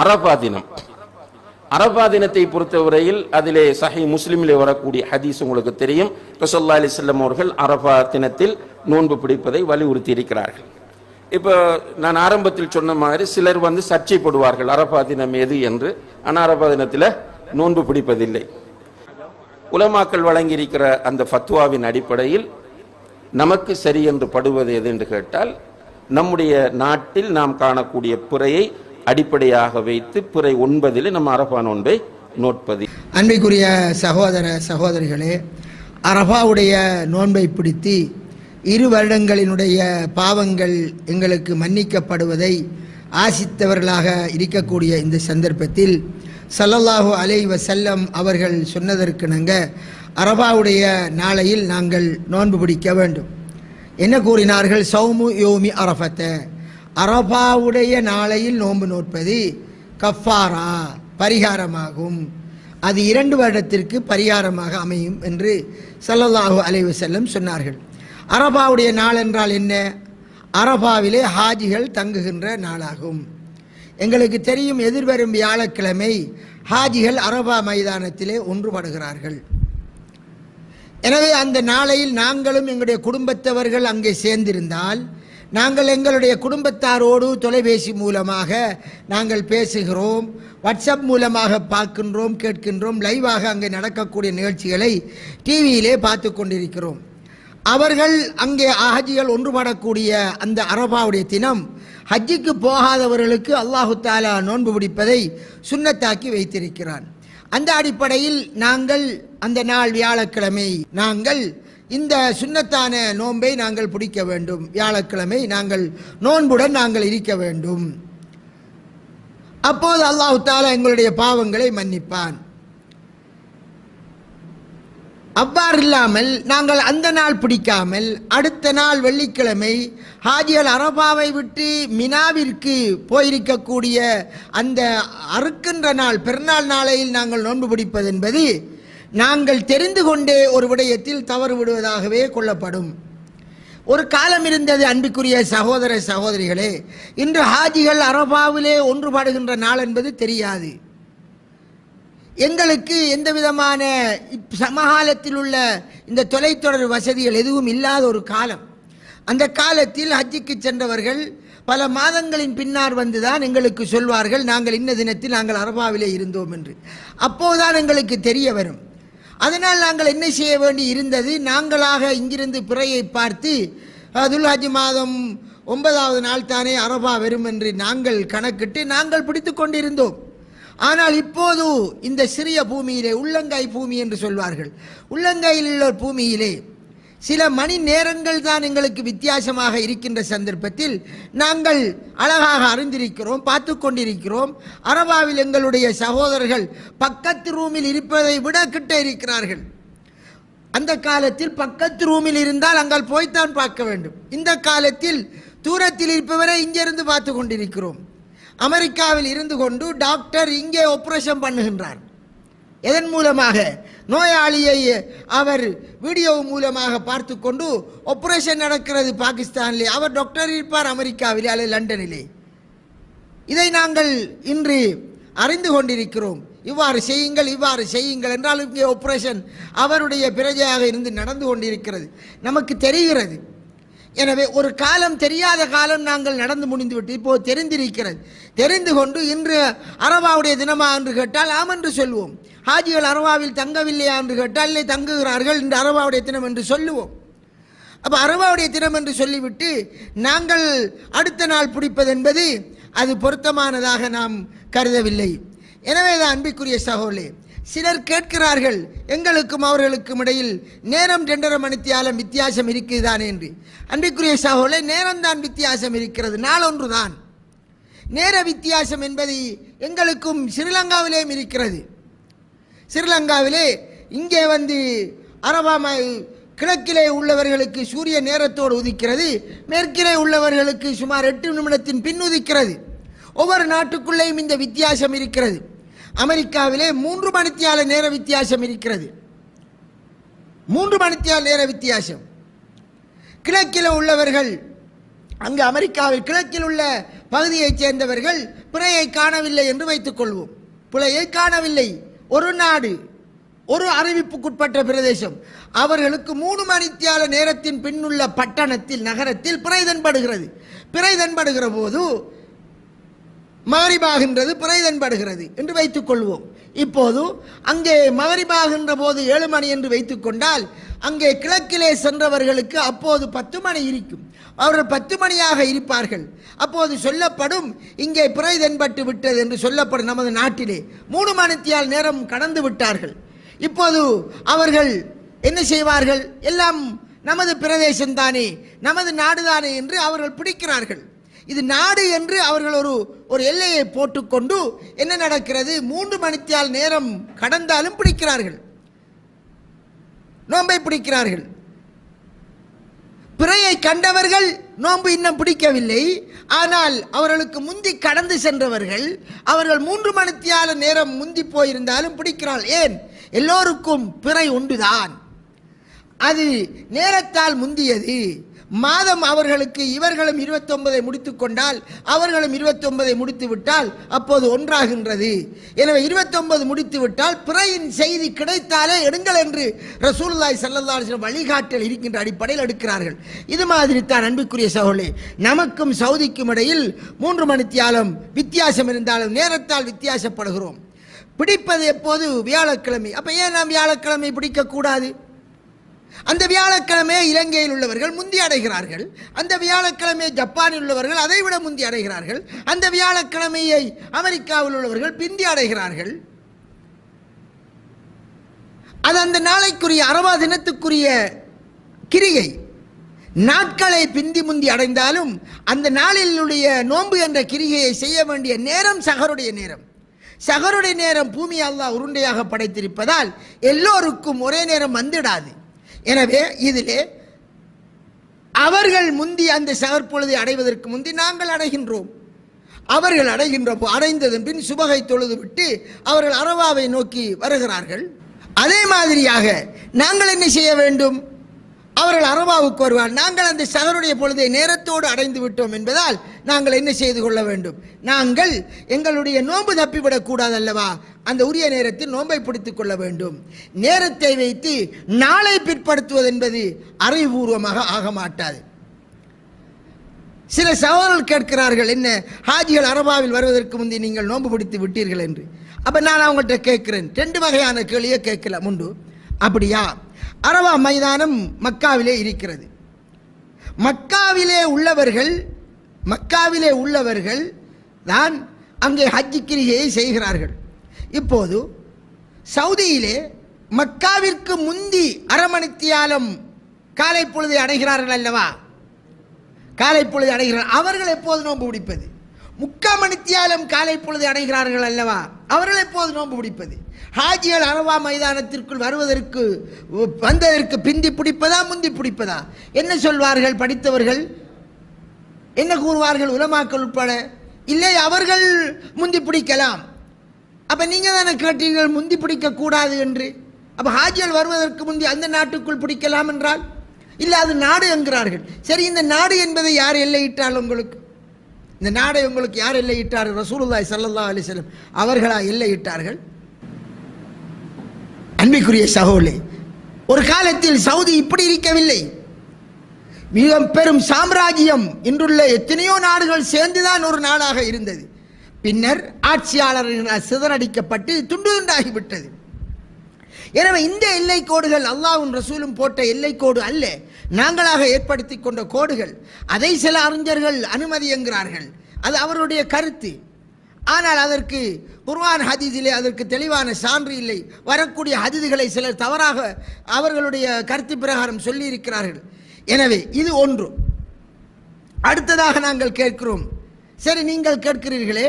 அரபா தினம். அரபா தினத்தை பொறுத்தவரையில் அதிலே சஹி முஸ்லிமிலே வரக்கூடிய ஹதீஸ் உங்களுக்கு தெரியும். ரசோல்லா செல்லம் அவர்கள் அரபா தினத்தில் நோன்பு பிடிப்பதை வலியுறுத்தி இருக்கிறார்கள். இப்போ நான் ஆரம்பத்தில் சொன்ன மாதிரி சிலர் வந்து சர்ச்சைப்படுவார்கள் அரபா தினம் எது என்று. ஆனால் அரபா தினத்தில் நோன்பு பிடிப்பதில்லை. உலமாக்கள் வழங்கியிருக்கிற அந்த ஃபத்வாவின் அடிப்படையில் நமக்கு சரி என்று படுவது எது என்று கேட்டால் நம்முடைய நாட்டில் நாம் காணக்கூடிய பிறையை அடிப்படையாக வைத்து பிறை ஒன்பதில் நம்ம அரபா நோன்பை நோட்பது அன்பிற்குரிய சகோதர சகோதரிகளே அரபாவுடைய நோன்பை பிடித்து இரு வருடங்களினுடைய பாவங்கள் எங்களுக்கு மன்னிக்கப்படுவதை ஆசித்தவர்களாக இருக்கக்கூடிய இந்த சந்தர்ப்பத்தில் சல்லல்லாஹு அலை வசல்லம் அவர்கள் சொன்னதற்கிணங்க அரபாவுடைய நாளையில் நாங்கள் நோன்பு பிடிக்க வேண்டும். என்ன கூறினார்கள்? சௌமு யோமி அரபத்தை அரபாவுடைய நாளையில் நோன்பு நோற்பது கஃபாரா பரிகாரமாகும். அது இரண்டு வருடத்திற்கு பரிகாரமாக அமையும் என்று சல்லல்லாஹு அலைவு செல்லம் சொன்னார்கள். அரபாவுடைய நாள் என்றால் என்ன? அரபாவிலே ஹாஜிகள் தங்குகின்ற நாளாகும். எங்களுக்கு தெரியும் எதிர்வரும் வியாழக்கிழமை ஹாஜிகள் அரபா மைதானத்திலே ஒன்றுபடுகிறார்கள். எனவே அந்த நாளையில் நாங்களும் எங்களுடைய குடும்பத்தவர்கள் அங்கே சேர்ந்திருந்தால் நாங்கள் எங்களுடைய குடும்பத்தாரோடு தொலைபேசி மூலமாக நாங்கள் பேசுகிறோம். வாட்ஸ்அப் மூலமாக பார்க்கின்றோம் கேட்கின்றோம் லைவாக அங்கே நடக்கக்கூடிய நிகழ்ச்சிகளை டிவியிலே பார்த்து கொண்டிருக்கிறோம். அவர்கள் அங்கே அஹஜிகள் ஒன்றுபடக்கூடிய அந்த அரபாவுடைய தினம் ஹஜ்ஜிக்கு போகாதவர்களுக்கு அல்லாஹு தாலா நோன்பு பிடிப்பதை சுண்ணத்தாக்கி வைத்திருக்கிறான். அந்த அடிப்படையில் நாங்கள் அந்த நாள் வியாழக்கிழமை நாங்கள் இந்த சுண்ணத்தான நோன்பை நாங்கள் பிடிக்க வேண்டும். வியாழக்கிழமை நாங்கள் நோன்புடன் நாங்கள் இருக்க வேண்டும். அப்போது அல்லாஹு தாலா எங்களுடைய பாவங்களை மன்னிப்பான். அவ்வாறு இல்லாமல் நாங்கள் அந்த நாள் பிடிக்காமல் அடுத்த நாள் வெள்ளிக்கிழமை ஹாஜியல் அரபாவை விட்டு மினாவிற்கு போயிருக்கக்கூடிய அந்த அறுக்கின்ற நாள் பிறநாள் நாளையில் நாங்கள் நோன்பு பிடிப்பது என்பது நாங்கள் தெரிந்து கொண்டே ஒரு விடயத்தில் தவறு விடுவதாகவே கொள்ளப்படும். ஒரு காலம் இருந்தது அன்புக்குரிய சகோதர சகோதரிகளே. இன்று ஹாஜிகள் அரபாவிலே ஒன்றுபாடுகின்ற நாள் என்பது தெரியாது. எங்களுக்கு எந்த விதமான இப் சமகாலத்தில் உள்ள இந்த தொலைத்தொடர் வசதிகள் எதுவும் இல்லாத ஒரு காலம். அந்த காலத்தில் ஹஜ்ஜிக்கு சென்றவர்கள் பல மாதங்களின் பின்னார் வந்துதான் எங்களுக்கு சொல்வார்கள் நாங்கள் இன்ன தினத்தில் நாங்கள் அரபாவிலே இருந்தோம் என்று. அப்போதுதான் எங்களுக்கு தெரிய வரும். அதனால் நாங்கள் என்ன செய்ய வேண்டி இருந்தது? நாங்களாக இங்கிருந்து பிறையை பார்த்து துல்ஹாஜி மாதம் ஒன்பதாவது நாள் தானே அரபா வரும் என்று நாங்கள் கணக்கிட்டு நாங்கள் பிடித்து கொண்டிருந்தோம். ஆனால் இப்போது இந்த சிறிய பூமியிலே உள்ளங்கை பூமி என்று சொல்வார்கள். உள்ளங்காயில் உள்ள பூமியிலே சில மணி நேரங்கள் தான் எங்களுக்கு வித்தியாசமாக இருக்கின்ற சந்தர்ப்பத்தில் நாங்கள் அழகாக அறிந்திருக்கிறோம் பார்த்து கொண்டிருக்கிறோம். அரபாவில் எங்களுடைய சகோதரர்கள் பக்கத்து ரூமில் இருப்பதை விட கிட்ட இருக்கிறார்கள். அந்த காலத்தில் பக்கத்து ரூமில் இருந்தால் அங்கால் போய்த்தான் பார்க்க வேண்டும். இந்த காலத்தில் தூரத்தில் இருப்பவரை இங்கிருந்து பார்த்து கொண்டிருக்கிறோம். அமெரிக்காவில் இருந்து கொண்டு டாக்டர் இங்கே ஆப்ரேஷன் பண்ணுகின்றார். எதன் மூலமாக? நோயாளியை அவர் வீடியோ மூலமாக பார்த்து கொண்டு ஆப்ரேஷன் நடக்கிறது பாகிஸ்தானிலே. அவர் டாக்டர் இருப்பார் அமெரிக்காவிலே அல்லது லண்டனிலே. இதை நாங்கள் இன்று அறிந்து கொண்டிருக்கிறோம். இவ்வாறு செய்யுங்கள் இவ்வாறு செய்யுங்கள் என்றால் இங்கே ஆப்ரேஷன் அவருடைய பிரஜையாக இருந்து நடந்து கொண்டிருக்கிறது. நமக்கு தெரிகிறது. எனவே ஒரு காலம் தெரியாத காலம் நாங்கள் நடந்து முடிந்துவிட்டு இப்போது தெரிந்திருக்கிறது. தெரிந்து கொண்டு இன்று அரவாவுடைய தினமா என்று கேட்டால் ஆம் என்று சொல்லுவோம் ஹாஜிகள் அரவாவில் தங்கவில்லையா என்று கேட்டால் இல்லை தங்குகிறார்கள் இன்று அரவாவுடைய தினம் என்று சொல்லுவோம். அப்போ அரவாவுடைய தினம் என்று சொல்லிவிட்டு நாங்கள் அடுத்த நாள் பிடிப்பது என்பது அது பொருத்தமானதாக நாம் கருதவில்லை. எனவே தான் அன்பிற்குரிய சகோலே சிலர் கேட்கிறார்கள் எங்களுக்கும் அவர்களுக்கும் இடையில் நேரம் ரெண்டரை மணித்தியாலம் வித்தியாசம் இருக்குதுதான் என்று. அன்பிற்குரிய சகோலை நேரம் தான் வித்தியாசம் இருக்கிறது நாளொன்று தான் நேர வித்தியாசம் என்பது எங்களுக்கும் ஸ்ரீலங்காவிலேயும் இருக்கிறது. ஸ்ரீலங்காவிலே இங்கே வந்து அரபாம கிழக்கிலே உள்ளவர்களுக்கு சூரிய நேரத்தோடு உதிக்கிறது மேற்கிலே உள்ளவர்களுக்கு சுமார் எட்டு நிமிடத்தின் பின் உதிக்கிறது. ஒவ்வொரு நாட்டுக்குள்ளேயும் இந்த வித்தியாசம் இருக்கிறது. அமெரிக்காவிலே மூன்று மணித்தியால நேர வித்தியாசம் இருக்கிறது. மூன்று மணித்தியால் நேர வித்தியாசம். கிழக்கில் உள்ளவர்கள் அங்கு அமெரிக்காவில் கிழக்கில் உள்ள பகுதியைச் சேர்ந்தவர்கள் பிறையை காணவில்லை என்று வைத்துக் கொள்வோம். பிழையை காணவில்லை. ஒரு நாடு ஒரு அறிவிப்புக்குட்பட்ட பிரதேசம். அவர்களுக்கு மூணு மணித்தியால நேரத்தின் பின்னுள்ள பட்டணத்தில் நகரத்தில் பிறை தென்படுகிறது. பிறை தென்படுகிற போது மகரிபாகின்றது பிறைதன்படுகிறது என்று வைத்துக் கொள்வோம். இப்போது அங்கே மகரிபாகின்ற போது ஏழு மணி என்று வைத்துக் கொண்டால் அங்கே கிழக்கிலே சென்றவர்களுக்கு அப்போது பத்து மணி இருக்கும். அவர்கள் பத்து மணியாக இருப்பார்கள். அப்போது சொல்லப்படும் இங்கே பிறை தென்பட்டு விட்டது என்று சொல்லப்படும் நமது நாட்டிலே. மூணு மணித்தியால் நேரம் கடந்து விட்டார்கள். இப்போது அவர்கள் என்ன செய்வார்கள்? எல்லாம் நமது பிரதேசம் தானே நமது நாடுதானே என்று அவர்கள் பிடிக்கிறார்கள். இது நாடு என்று அவர்கள் ஒரு ஒரு எல்லையை போட்டுக்கொண்டு என்ன நடக்கிறது? மூன்று மணித்தியால் நேரம் கடந்தாலும் பிடிக்கிறார்கள். நோன்பை பிடிக்கிறார்கள். பிறையை கண்டவர்கள் நோன்பு இன்னும் பிடிக்கவில்லை. ஆனால் அவர்களுக்கு முந்தி கடந்து சென்றவர்கள் அவர்கள் மூன்று மணித்தியால நேரம் முந்தி போயிருந்தாலும் பிடிக்கிறாள். ஏன்? எல்லோருக்கும் பிறை உண்டுதான். அது நேரத்தால் முந்தியது. மாதம் அவர்களுக்கு இவர்களும் இருபத்தொன்பதை முடித்து கொண்டால் அவர்களும் இருபத்தொன்பதை முடித்து விட்டால் அப்போது ஒன்றாகின்றது. எனவே இருபத்தொன்பது முடித்து விட்டால் பிறையின் செய்தி கிடைத்தாலே எடுங்கள் என்று ரசூல்லாய் சல்லல்லாஹு வழிகாட்டல் இருக்கின்ற அடிப்படையில் எடுக்கிறார்கள். இது மாதிரி தான் அன்புக்குரிய சகோலே நமக்கும் சவுதிக்கும் இடையில் மூன்று மணித்தியாலும் வித்தியாசம் இருந்தாலும் நேரத்தால் வித்தியாசப்படுகிறோம். பிடிப்பது எப்போது? வியாழக்கிழமை. அப்போ ஏன் நாம் வியாழக்கிழமை பிடிக்கக்கூடாது? அந்த வியாழக்கிழமை இலங்கையில் உள்ளவர்கள் முந்தி அடைகிறார்கள். அந்த வியாழக்கிழமை ஜப்பானில் உள்ளவர்கள் அதை விட முந்தி அடைகிறார்கள். அந்த வியாழக்கிழமையை அமெரிக்காவில் உள்ளவர்கள் பிந்தி அடைகிறார்கள். அது அந்த நாளைக்குரிய அரவா தினத்துக்குரிய கிரியை. நாட்களை பிந்தி முந்தி அடைந்தாலும் அந்த நாளிலுடைய நோன்பு என்ற கிரிகையை செய்ய வேண்டிய நேரம் சகருடைய நேரம். சகருடைய நேரம் பூமி அல்லாஹ் உருண்டையாக படைத்திருப்பதால் எல்லோருக்கும் ஒரே நேரம் வந்துடாது. எனவே இதிலே அவர்கள் முந்தி அந்த சகற்பொழுதை அடைவதற்கு முந்தி நாங்கள் அடைகின்றோம். அவர்கள் அடைகின்ற போ- அடைந்ததன் பின் சுபகை தொழுது விட்டு அவர்கள் அரவாவை நோக்கி வருகிறார்கள். அதே மாதிரியாக நாங்கள் என்ன செய்ய வேண்டும்? அவர்கள் அரபாவுக்கு வருவார். நாங்கள் அந்த சகருடைய பொழுதை நேரத்தோடு அடைந்து விட்டோம் என்பதால் நாங்கள் என்ன செய்து கொள்ள வேண்டும்? நாங்கள் எங்களுடைய நோன்பு தப்பிவிடக்கூடாது அல்லவா அந்த உரிய நேரத்தில் நோன்பை பிடித்துக் கொள்ள வேண்டும். நேரத்தை வைத்து நாளை பிற்படுத்துவது என்பது அறிவுபூர்வமாக ஆக மாட்டாது. சில சவால்கள் கேட்கிறார்கள் என்ன ஹாஜிகள் அரபாவில் வருவதற்கு முந்தி நீங்கள் நோன்பு பிடித்து விட்டீர்கள் என்று? அப்ப நான் அவங்கள்ட்ட கேட்கிறேன். ரெண்டு வகையான கேள்வியை கேட்கல உண்டு. அப்படியா? அரவா மைதானம் மக்காவிலே இருக்கிறது. மக்காவிலே உள்ளவர்கள் மக்காவிலே உள்ளவர்கள் தான் அங்கே ஹஜ்ஜி கிரிகையை செய்கிறார்கள். இப்போது சவுதியிலே மக்காவிற்கு முந்தி அரமணித்தியாலம் காலை பொழுதை அடைகிறார்கள் அல்லவா? காலை பொழுது அடைகிறார் அவர்கள் எப்போது நோன்பு பிடிப்பது முக்காமணித்தியாலம் காலை பொழுது அடைகிறார்கள் அல்லவா? அவர்கள் எப்போது நோன்பு பிடிப்பது ஹாஜிகள் அரவா மைதானத்திற்குள் வருவதற்கு வந்ததற்கு பிந்தி பிடிப்பதா முந்தி பிடிப்பதா? என்ன சொல்வார்கள் படித்தவர்கள்? என்ன கூறுவார்கள் உலமாக்கள் உட்பட? இல்லை அவர்கள் முந்தி பிடிக்கலாம். அப்போ நீங்கள் தானே கேட்டீர்கள் முந்தி பிடிக்க கூடாது என்று? அப்போ ஹாஜிகள் வருவதற்கு முந்தி அந்த நாட்டுக்குள் பிடிக்கலாம் என்றால்? இல்லை அது நாடு என்கிறார்கள். சரி இந்த நாடு என்பதை யார் எல்லையிட்டால் உங்களுக்கு? இந்த நாடை உங்களுக்கு யார் எல்லையிட்டார்கள்? ரசூலுல்லாய் சல்லா அலைஹி வஸல்லம். அவர்களா எல்லையிட்டார்கள்? அன்பிக்குரிய சகோலே ஒரு காலத்தில் சவுதி இப்படி இருக்கவில்லை. மிக பெரும் சாம்ராஜ்யம் இன்றுள்ள எத்தனையோ நாடுகள் சேர்ந்துதான் ஒரு நாடாக இருந்தது. பின்னர் ஆட்சியாளர்களால் சிதறடிக்கப்பட்டு துண்டு துண்டாகிவிட்டது. எனவே இந்த எல்லை கோடுகள் அல்லாஹும் ரசூலும் போட்ட எல்லை கோடு அல்ல. நாங்களாக ஏற்படுத்தி கொண்ட கோடுகள். அதை சில அறிஞர்கள் அனுமதி என்கிறார்கள். அது அவருடைய கருத்து. ஆனால் அதற்கு குர்வான் ஹதீஸிலே அதற்கு தெளிவான சான்று இல்லை. வரக்கூடிய ஹதீதுகளை சிலர் தவறாக அவர்களுடைய கருத்து பிரகாரம் சொல்லியிருக்கிறார்கள். எனவே இது ஒன்று. அடுத்ததாக நாங்கள் கேட்கிறோம். சரி நீங்கள் கேட்கிறீர்களே.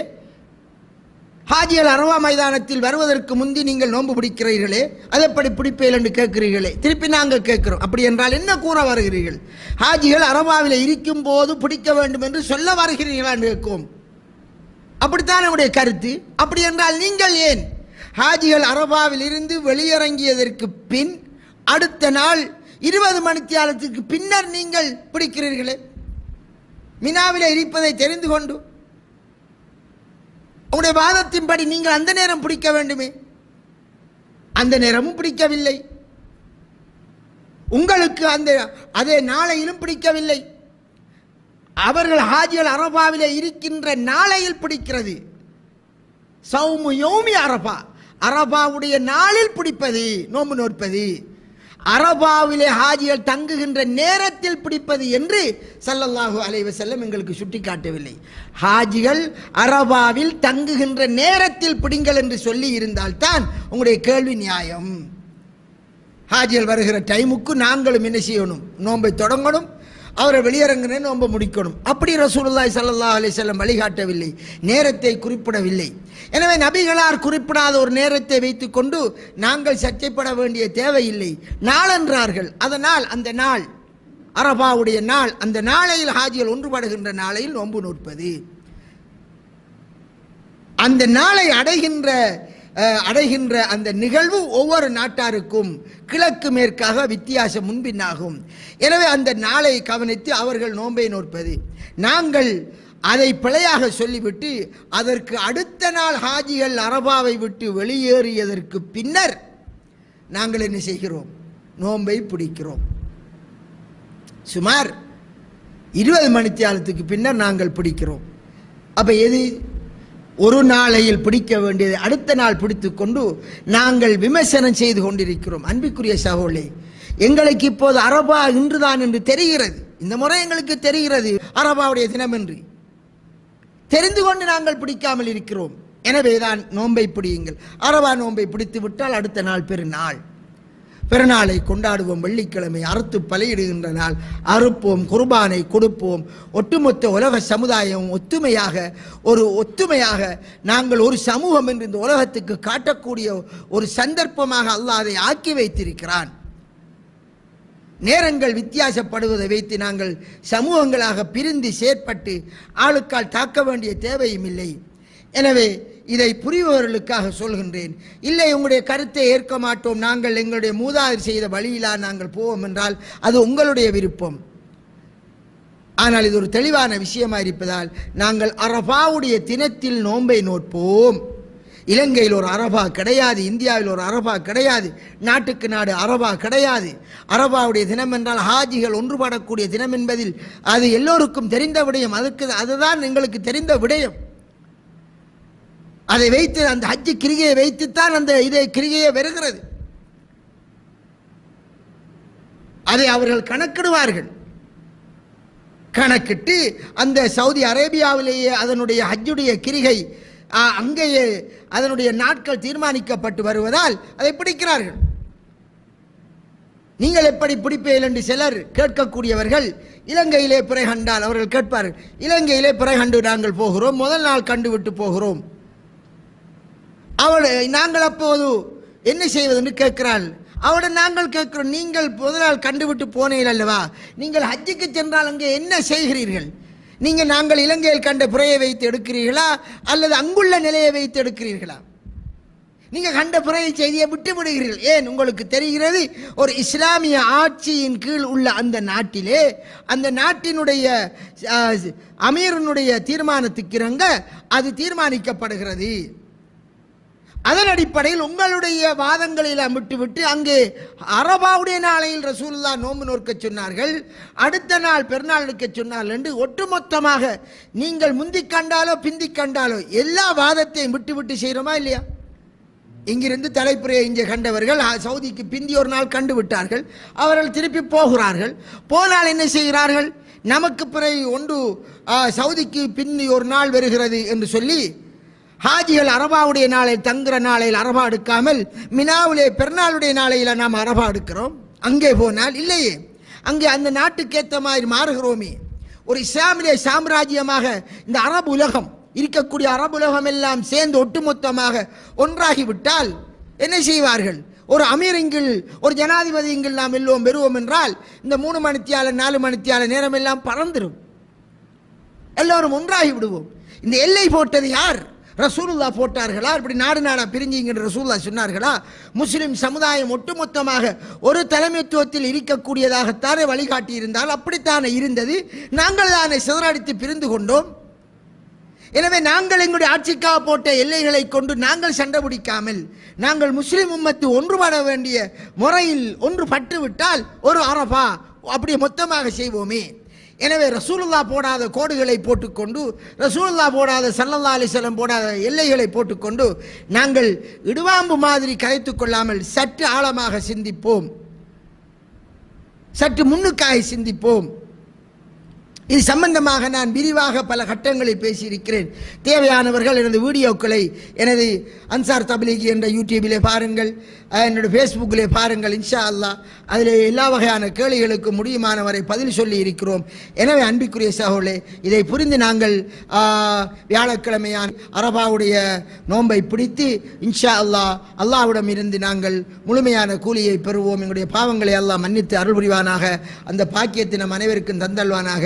ஹாஜியல் அரவா மைதானத்தில் வருவதற்கு முந்தி நீங்கள் நோன்பு பிடிக்கிறீர்களே அதை எப்படி பிடிப்பேன் என்று கேட்கிறீர்களே? திருப்பி நாங்கள் கேட்கிறோம். அப்படி என்றால் என்ன கூற வருகிறீர்கள்? ஹாஜிகள் அரபாவில் இருக்கும் போது பிடிக்க வேண்டும் என்று சொல்ல வருகிறீர்களா என்று கேட்கும். அப்படித்தான் என்னுடைய கருத்து. அப்படி என்றால் நீங்கள் ஏன்? ஹாஜிகள் அரபாவில் இருந்து வெளியிறங்கியதற்கு பின் அடுத்த நாள் இருபது மணித்தியாலத்துக்கு பின்னர் நீங்கள் பிடிக்கிறீர்களே? மினாவில் இருப்பதை தெரிந்து கொண்டு உங்களுடைய வாதத்தின்படி நீங்கள் அந்த நேரம் பிடிக்க வேண்டுமே? அந்த நேரமும் பிடிக்கவில்லை. உங்களுக்கு அந்த அதே நாளையிலும் பிடிக்கவில்லை. அவர்கள் ஹாஜிகள் அரபாவிலே இருக்கின்ற நாளையில் பிடிக்கிறது. சௌமு யோமி அரபா. அரபாவுடைய நாளில் பிடிப்பது நோம்பு நோற்பது. அரபாவிலே ஹாஜிகள் தங்குகின்ற நேரத்தில் பிடிப்பது என்று சல்லல்லாஹு அலைவ செல்லம் எங்களுக்கு சுட்டிக்காட்டவில்லை. ஹாஜிகள் அரபாவில் தங்குகின்ற நேரத்தில் பிடிங்கள் என்று சொல்லி இருந்தால்தான் உங்களுடைய கேள்வி நியாயம். ஹாஜிகள் வருகிற டைமுக்கு நாங்களும் என்ன செய்யணும்? நோன்பை தொடங்கணும். அவரை வெளியரங்கின நோன்பை முடிக்கணும். அப்படி ரசூலுல்லாஹி சல்லா அலைஹி வஸல்லம் வழிகாட்டவில்லை. நேரத்தை குறிப்பிடவில்லை. எனவே நபிகளார் குறிப்பிடாத ஒரு நேரத்தை வைத்துக்கொண்டு நாங்கள் சர்ச்சைப்பட வேண்டிய தேவையில்லை. நாளென்றார்கள். அதனால் அந்த நாள். அரபாவுடைய நாள். அந்த நாளையில் ஹாஜிகள் ஒன்றுபடுகின்ற நாளையில் நோன்பு நோற்பது. அந்த நாளை அடைகின்ற அடைகின்ற அந்த நிகழ்வு ஒவ்வொரு நாட்டாருக்கும் கிழக்கு மேற்காக வித்தியாசம் முன்பின்னாகும். எனவே அந்த நாளை கவனித்து அவர்கள் நோன்பை நோற்பது. நாங்கள் அதை பிழையாக சொல்லிவிட்டு அதற்கு அடுத்த நாள் ஹாஜிகள் அரபாவை விட்டு வெளியேறியதற்கு பின்னர் நாங்கள் என்ன செய்கிறோம்? நோன்பை பிடிக்கிறோம். சுமார் இருபது மணித்தியாலத்துக்கு பின்னர் நாங்கள் பிடிக்கிறோம். அப்போ எது? ஒரு நாளையில் பிடிக்க வேண்டியது அடுத்த நாள் பிடித்து கொண்டு நாங்கள் விமர்சனம் செய்து கொண்டிருக்கிறோம். அன்பிக்குரிய சகோலே எங்களுக்கு இப்போது அரபா இன்றுதான் என்று தெரிகிறது. இந்த முறை எங்களுக்கு தெரிகிறது அரபாவுடைய தினம் என்று தெரிந்து கொண்டு நாங்கள் பிடிக்காமல் இருக்கிறோம். எனவேதான் நோன்பை பிடியுங்கள். அரபா நோன்பை பிடித்து விட்டால் அடுத்த நாள் பெருநாள். பிறநாளை கொண்டாடுவோம் வெள்ளிக்கிழமை அறுத்து பலியிடுகின்ற நாள் அறுப்போம் குர்பானை கொடுப்போம். ஒட்டுமொத்த உலக சமுதாயம் ஒத்துமையாக ஒரு ஒத்துமையாக நாங்கள் ஒரு சமூகம் என்று இந்த உலகத்துக்கு காட்டக்கூடிய ஒரு சந்தர்ப்பமாக அல்லாஹ் அதை ஆக்கி வைத்திருக்கிறான். நேரங்கள் வித்தியாசப்படுவதை வைத்து நாங்கள் சமூகங்களாக பிரிந்து செயற்பட்டு ஆளுக்கால் தாக்க வேண்டிய தேவையும் இல்லை. எனவே இதை புரிபவர்களுக்காக சொல்கின்றேன். இல்லை உங்களுடைய கருத்தை ஏற்க மாட்டோம். நாங்கள் எங்களுடைய மூதாதையர் செய்த வழியிலா நாங்கள் போவோம் என்றால் அது உங்களுடைய விருப்பம். ஆனால் இது ஒரு தெளிவான விஷயமா இருப்பதால் நாங்கள் அரபாவுடைய தினத்தில் நோன்பை நோட்போம் இலங்கையில் ஒரு அரபா கிடையாது இந்தியாவில் ஒரு அரபா கிடையாது நாட்டுக்கு நாடு அரபா கிடையாது. அரபாவுடைய தினம் என்றால் ஹாஜிகள் ஒன்றுபடக்கூடிய தினம் என்பதில் அது எல்லோருக்கும் தெரிந்த விடயம். அதுக்கு அதுதான் எங்களுக்கு தெரிந்த விடயம். அதை வைத்து அந்த ஹஜ்ஜு கிரிகையை வைத்துத்தான் அந்த இதை கிரிகையை வருகிறது. அதை அவர்கள் கணக்கிடுவார்கள். கணக்கிட்டு அந்த சவுதி அரேபியாவிலேயே அதனுடைய ஹஜ்ஜுடைய கிரிகை அங்கேயே அதனுடைய நாட்கள் தீர்மானிக்கப்பட்டு வருவதால் அதை பிடிக்கிறார்கள். நீங்கள் எப்படி பிடிப்பீர்கள் என்று சிலர் கேட்கக்கூடியவர்கள் இலங்கையிலே பிறை கண்டால் அவர்கள் கேட்பார்கள். இலங்கையிலே பிறை கண்டு நாங்கள் போகிறோம் முதல் நாள் கண்டுவிட்டு போகிறோம். அவள் நாங்கள் அப்போது என்ன செய்வது என்று கேட்கிறாள்? அவட நாங்கள் கேட்கிறோம். நீங்கள் முதல் நாள் கண்டுவிட்டு போனீர்கள் அல்லவா? நீங்கள் ஹஜ்ஜுக்கு சென்றால் அங்கே என்ன செய்கிறீர்கள்? நீங்கள் நாங்கள் இலங்கையில் கண்ட புறையை வைத்து எடுக்கிறீர்களா? அல்லது அங்குள்ள நிலையை வைத்து எடுக்கிறீர்களா? நீங்கள் கண்ட புறையை செய்தியை விட்டு விடுகிறீர்கள் ஏன்? உங்களுக்கு தெரிகிறது ஒரு இஸ்லாமிய ஆட்சியின் கீழ் உள்ள அந்த நாட்டிலே அந்த நாட்டினுடைய அமீரனுடைய தீர்மானத்துக்கு இறங்க அது தீர்மானிக்கப்படுகிறது. அதன் அடிப்படையில் உங்களுடைய வாதங்களில் விட்டுவிட்டு அங்கே அரபாவுடைய நாளையில் ரசூல்லா நோன்பு நோக்க சொன்னார்கள். அடுத்த நாள் பெருநாள் எடுக்க சொன்னார்கள் என்று ஒட்டுமொத்தமாக நீங்கள் முந்தி கண்டாலோ பிந்தி கண்டாலோ எல்லா வாதத்தையும் விட்டு விட்டு செய்கிறோமா இல்லையா? இங்கிருந்து தலைப்புறையை இங்கே கண்டவர்கள் சவுதிக்கு பிந்தி ஒரு நாள் கண்டு விட்டார்கள். அவர்கள் திருப்பி போகிறார்கள். போனால் என்ன செய்கிறார்கள்? நமக்கு பிறகு ஒன்று சவுதிக்கு பின்னி ஒரு நாள் வருகிறது என்று சொல்லி ஹாஜிகள் அரபாவுடைய நாளில் தங்குற நாளையில் அரபா எடுக்காமல் மினாவிலே பெருநாளுடைய நாளையில் நாம் அரபா எடுக்கிறோம். அங்கே போனால் இல்லையே. அங்கே அந்த நாட்டுக்கேற்ற மாதிரி மாறுகிறோமே. ஒரு இஸ்லாமிய சாம்ராஜ்யமாக இந்த அரபு உலகம் இருக்கக்கூடிய அரபு உலகம் எல்லாம் சேர்ந்து ஒட்டுமொத்தமாக ஒன்றாகிவிட்டால் என்ன செய்வார்கள்? ஒரு அமீரிங்கில் ஒரு ஜனாதிபதிங்கில் நாம் எல்லோரும் பெறுவோம் என்றால் இந்த மூணு மணித்தியால நாலு மணித்தியால நேரம் எல்லாம் பறந்துடும் எல்லோரும் ஒன்றாகி விடுவோம் இந்த எல்லை போட்டது யார்? ரசூலுல்லா போட்டார்களா? இப்படி நாடு நாடா பிரிஞ்சிங்கன்னு ரசூல்லா சொன்னார்களா? முஸ்லிம் சமுதாயம் ஒட்டுமொத்தமாக ஒரு தலைமைத்துவத்தில் இருக்கக்கூடியதாகத்தானே வழிகாட்டி இருந்தால் அப்படித்தானே இருந்தது? நாங்கள் தானே சிதறடித்து பிரிந்து கொண்டோம். எனவே நாங்கள் எங்களுடைய ஆட்சிக்காக போட்ட எல்லைகளை கொண்டு நாங்கள் சண்டை பிடிக்காமல் நாங்கள் முஸ்லீம் உம்மத்து ஒன்றுபட வேண்டிய முறையில் ஒன்று பட்டு விட்டால் ஒரு அரபா அப்படி மொத்தமாக செய்வோமே. எனவே ரசூலுல்லா போடாத கோடுகளை போட்டுக்கொண்டு ரசூலுல்லா போடாத சல்லல்லா அலிசல்லம் போடாத எல்லைகளை போட்டுக்கொண்டு நாங்கள் இடுவாம்பு மாதிரி கரைத்துக் கொள்ளாமல் சற்று ஆழமாக சிந்திப்போம். சற்று முன்னுக்காய் சிந்திப்போம். இது சம்பந்தமாக நான் விரிவாக பல கட்டங்களில் பேசியிருக்கிறேன். தேவையானவர்கள் எனது வீடியோக்களை எனது அன்சார் தபிலிகி என்ற யூடியூபிலே பாருங்கள் என்னோட ஃபேஸ்புக்கிலே பாருங்கள் இன்ஷா அல்லாஹ் அதில் எல்லா வகையான கேள்விகளுக்கு முடியுமானவரை பதில் சொல்லி இருக்கிறோம். எனவே அன்பிக்குரிய சகோலே இதை புரிந்து நாங்கள் வியாழக்கிழமையான் அரபாவுடைய நோன்பை பிடித்து இன்ஷா அல்லாஹ் அல்லாவிடம் இருந்து நாங்கள் முழுமையான கூலியை பெறுவோம். எங்களுடைய பாவங்களை அல்லாஹ் மன்னித்து அருள் புரிவானாக அந்த பாக்கியத்தை நம் அனைவருக்கும் தந்தல்வானாக